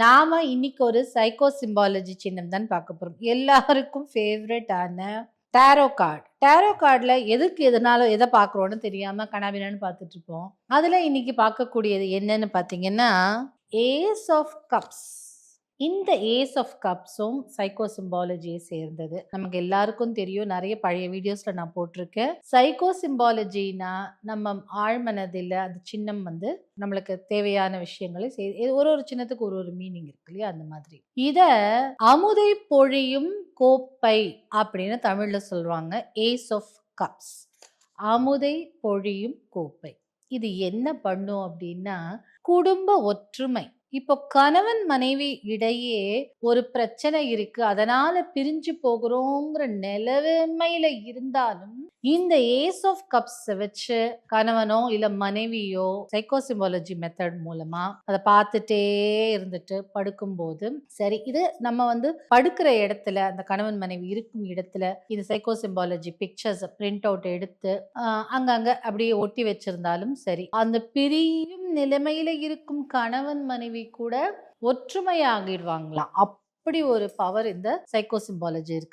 நாம இன்னைக்கு ஒரு சைக்கோ சிம்பாலஜி சின்னம் தான் பார்க்க போறோம். எல்லாருக்கும் ஃபேவரட்டான டேரோ கார்டு டேரோ கார்டில் எதுக்கு எதனால எதை பார்க்குறோன்னு தெரியாமல் கனாபினான்னு பார்த்துட்டு இருப்போம். இன்னைக்கு பார்க்கக்கூடியது என்னன்னு பார்த்தீங்கன்னா ஏஸ் ஆஃப் கப்ஸ் இந்த ஏஸ் ஆஃப் கப்ஸும் சைக்கோ சிம்பாலஜியை சேர்ந்தது. நமக்கு எல்லாருக்கும் தெரியும். நிறைய பழைய வீடியோஸ்ல நான் போட்டிருக்கேன். சைக்கோ சிம்பாலஜினா நம்ம ஆழ்மனதில் அந்த சின்னம் வந்து நம்மளுக்கு தேவையான விஷயங்களை செய் ஒரு ஒரு சின்னத்துக்கு ஒரு ஒரு மீனிங் இருக்கு இல்லையா? அந்த மாதிரி. இத அமுதை பொழியும் கோப்பை அப்படின்னு தமிழ்ல சொல்லுவாங்க. ஏஸ் ஆஃப் கப்ஸ் அமுதை பொழியும் கோப்பை. இது என்ன பண்ணும் அப்படின்னா குடும்ப ஒற்றுமை. இப்போ கணவன் மனைவி இடையே ஒரு பிரச்சனை இருக்கு. அதனால பிரிஞ்சு போகிறோங்கிற நிலைமையில இருந்தாலும் இந்த ஏஸ் ஆஃப் கப்ஸ் வச்சு கணவனோ இல்ல மனைவியோ சைக்கோசிமாலஜி மெத்தட் மூலமா அதை பார்த்துட்டே இருந்துட்டு படுக்கும்போது சரி இது நம்ம வந்து படுக்கிற இடத்துல அந்த கணவன் மனைவி இருக்கும் இடத்துல இது சைக்கோசிம்பாலஜி பிக்சர்ஸ் பிரிண்ட் அவுட் எடுத்து அங்கங்க அப்படியே ஒட்டி வச்சிருந்தாலும் சரி அந்த பிரியும் நிலைமையில இருக்கும் கணவன் மனைவி கூட ஒற்றுமையாகிடுவாங்களாம். அப்படி ஒரு பவர் இந்த சைக்கோசிம்பாலஜி இருக்கு.